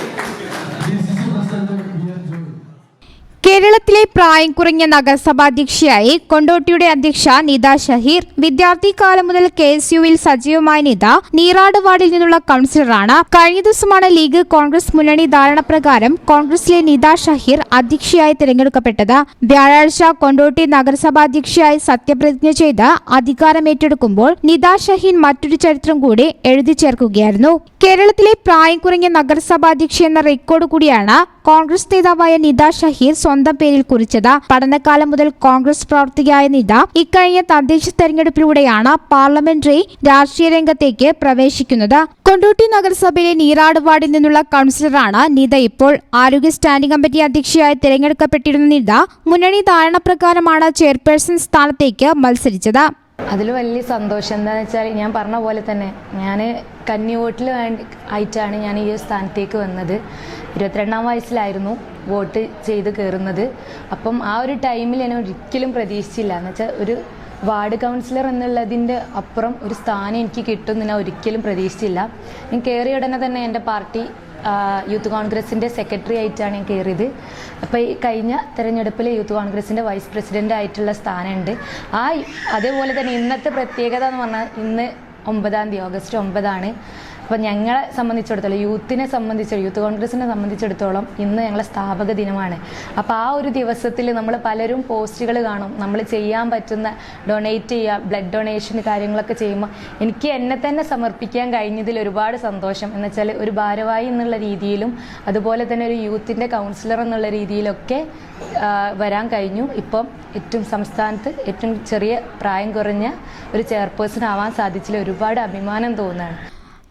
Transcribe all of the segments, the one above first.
Thank you. കേരളത്തിലെ പ്രായം കുറഞ്ഞ നഗരസഭാധ്യക്ഷയായി കൊണ്ടോട്ടിയുടെ അധ്യക്ഷ നിത ഷഹീർ വിദ്യാർത്ഥി കാലം മുതൽ കെ എസ് യുവിൽ സജീവമായ നിത നീറാട് വാർഡിൽ നിന്നുള്ള കൌൺസിലറാണ്. കഴിഞ്ഞ ദിവസമാണ് ലീഗ് കോൺഗ്രസ് മുന്നണി ധാരണ പ്രകാരം കോൺഗ്രസിലെ നിത ഷഹീർ അധ്യക്ഷയായി തിരഞ്ഞെടുക്കപ്പെട്ടത്. വ്യാഴാഴ്ച കൊണ്ടോട്ടി നഗരസഭാധ്യക്ഷയായി സത്യപ്രതിജ്ഞ ചെയ്ത് അധികാരമേറ്റെടുക്കുമ്പോൾ നിത ഷഹീൻ മറ്റൊരു ചരിത്രം കൂടി എഴുതി ചേർക്കുകയായിരുന്നു. കേരളത്തിലെ പ്രായം കുറഞ്ഞ നഗരസഭാധ്യക്ഷ എന്ന റെക്കോർഡ് കൂടിയാണ് കോൺഗ്രസ് നേതാവായ നിത ഷഹീർ സ്വന്തം പേരിൽ കുറിച്ചത്. പഠനകാലം മുതൽ കോൺഗ്രസ് പ്രവർത്തകയായ നിത ഇക്കഴിഞ്ഞ തദ്ദേശ തെരഞ്ഞെടുപ്പിലൂടെയാണ് പാർലമെന്ററി രാഷ്ട്രീയ രംഗത്തേക്ക് പ്രവേശിക്കുന്നത്. കൊണ്ടോട്ടി നഗരസഭയിലെ നീറാട് വാർഡിൽ നിന്നുള്ള കൌൺസിലറാണ് നിത ഇപ്പോൾ. ആരോഗ്യ സ്റ്റാൻഡിംഗ് കമ്മിറ്റി അധ്യക്ഷയായി തിരഞ്ഞെടുക്കപ്പെട്ടിരുന്ന നിത മുന്നണി ധാരണ പ്രകാരമാണ് ചെയർപേഴ്സൺ സ്ഥാനത്തേക്ക് മത്സരിച്ചത്. അതിൽ വലിയ സന്തോഷം എന്താണെന്ന് വെച്ചാൽ ഞാൻ പറഞ്ഞ പോലെ തന്നെ ഞാൻ കന്നി വോട്ടിൽ വേണ്ടി ആയിട്ടാണ് ഞാൻ ഈ സ്ഥാനത്തേക്ക് വന്നത്. ഇരുപത്തിരണ്ടാം വയസ്സിലായിരുന്നു വോട്ട് ചെയ്ത് കയറുന്നത്. അപ്പം ആ ഒരു ടൈമിൽ ഞാൻ ഒരിക്കലും പ്രതീക്ഷിച്ചില്ല. എന്ന് വെച്ചാൽ ഒരു വാർഡ് കൗൺസിലർ എന്നുള്ളതിന്റെ അപ്പുറം ഒരു സ്ഥാനം എനിക്ക് കിട്ടും ഞാൻ ഒരിക്കലും പ്രതീക്ഷിച്ചില്ല. ഞാൻ കയറിയ ഉടനെ തന്നെ എന്റെ പാർട്ടി യൂത്ത് കോൺഗ്രസിന്റെ സെക്രട്ടറി ആയിട്ടാണ് ഞാൻ കയറിയത് അപ്പോൾ ഈ കഴിഞ്ഞ തെരഞ്ഞെടുപ്പിൽ യൂത്ത് കോൺഗ്രസിന്റെ വൈസ് പ്രസിഡന്റ് ആയിട്ടുള്ള സ്ഥാനമുണ്ട്. ആ അതേപോലെ തന്നെ ഇന്നത്തെ പ്രത്യേകത എന്ന് പറഞ്ഞാൽ ഇന്ന് ഒമ്പതാം തീയതി ഓഗസ്റ്റ് ഒമ്പതാണ്. അപ്പോൾ ഞങ്ങളെ സംബന്ധിച്ചിടത്തോളം യൂത്തിനെ സംബന്ധിച്ച് യൂത്ത് കോൺഗ്രസിനെ സംബന്ധിച്ചിടത്തോളം ഇന്ന് ഞങ്ങളെ സ്ഥാപക ദിനമാണ്. അപ്പോൾ ആ ഒരു ദിവസത്തിൽ നമ്മൾ പലരും പോസ്റ്റുകൾ കാണും. നമ്മൾ ചെയ്യാൻ പറ്റുന്ന ഡൊണേറ്റ് ചെയ്യുക ബ്ലഡ് ഡൊണേഷൻ കാര്യങ്ങളൊക്കെ ചെയ്യുമ്പോൾ എനിക്ക് എന്നെ തന്നെ സമർപ്പിക്കാൻ കഴിഞ്ഞതിൽ ഒരുപാട് സന്തോഷം. എന്ന് വെച്ചാൽ ഒരു ഭാരവാഹി എന്നുള്ള രീതിയിലും അതുപോലെ തന്നെ ഒരു യൂത്തിന്റെ കൗൺസിലർ എന്നുള്ള രീതിയിലൊക്കെ വരാൻ കഴിഞ്ഞു. ഇപ്പം ഏറ്റവും സംസ്ഥാനത്ത് ഏറ്റവും ചെറിയ പ്രായം കുറഞ്ഞ ഒരു ചെയർപേഴ്സൺ ആവാൻ സാധിച്ചില്ല. ഒരുപാട് അഭിമാനം തോന്നുകയാണ്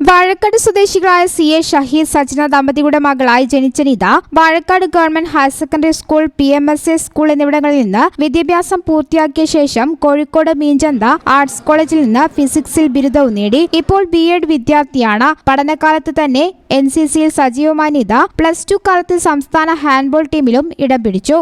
വാഴക്കാട് സ്വദേശികളായ സി എ ഷഹീർ സജ്ന ദമ്പതികളുടെ മകളായി ജനിച്ച Nitha Vazhakkad government higher secondary school P M S A school എന്നിവിടങ്ങളിൽ നിന്ന് വിദ്യാഭ്യാസം പൂർത്തിയാക്കിയ ശേഷം കോഴിക്കോട് മീഞ്ചന്ത ആർട്സ് കോളേജിൽ നിന്ന് ഫിസിക്സിൽ ബിരുദവും നേടി. ഇപ്പോൾ ബി എഡ് വിദ്യാർത്ഥിയാണ്. പഠനകാലത്ത് തന്നെ എൻ സി സിയിൽ സജീവമായ നിത പ്ലസ് ടു കാലത്ത് സംസ്ഥാന ഹാൻഡ്ബോൾ ടീമിലും ഇടം പിടിച്ചു.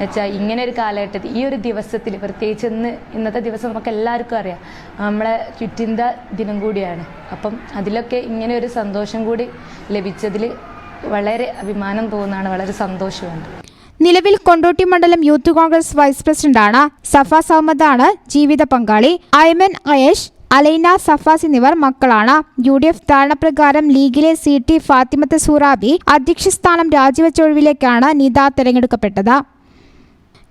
വെച്ചാൽ ഇങ്ങനെ ഒരു കാലഘട്ടത്തിൽ ഈ ഒരു ദിവസത്തിൽ പ്രത്യേകിച്ച് ഇന്ന് ഇന്നത്തെ ദിവസം നമുക്ക് എല്ലാവർക്കും അറിയാം. നമ്മളെ ക്വിറ്റിന്റെ ദിനം കൂടിയാണ്. അപ്പം അതിലൊക്കെ ഇങ്ങനെ ഒരു സന്തോഷം കൂടി ലഭിച്ചതിൽ വളരെ അഭിമാനം തോന്നുകയാണ് വളരെ സന്തോഷമുണ്ട്. നിലവിൽ കൊണ്ടോട്ടി മണ്ഡലം യൂത്ത് കോൺഗ്രസ് വൈസ് പ്രസിഡന്റാണ് സഫ സഹമ്മദാണ് ജീവിത പങ്കാളി. അയമൻ അയേഷ് അലൈന സഫാസ് എന്നിവർ മക്കളാണ്. യു ഡി എഫ് ധാരണപ്രകാരം ലീഗിലെ സി ടി ഫാത്തിമത്ത് സൂറാബി അധ്യക്ഷ സ്ഥാനം രാജിവെച്ച ഒഴിവിലേക്കാണ് നിത തെരഞ്ഞെടുക്കപ്പെട്ടത്.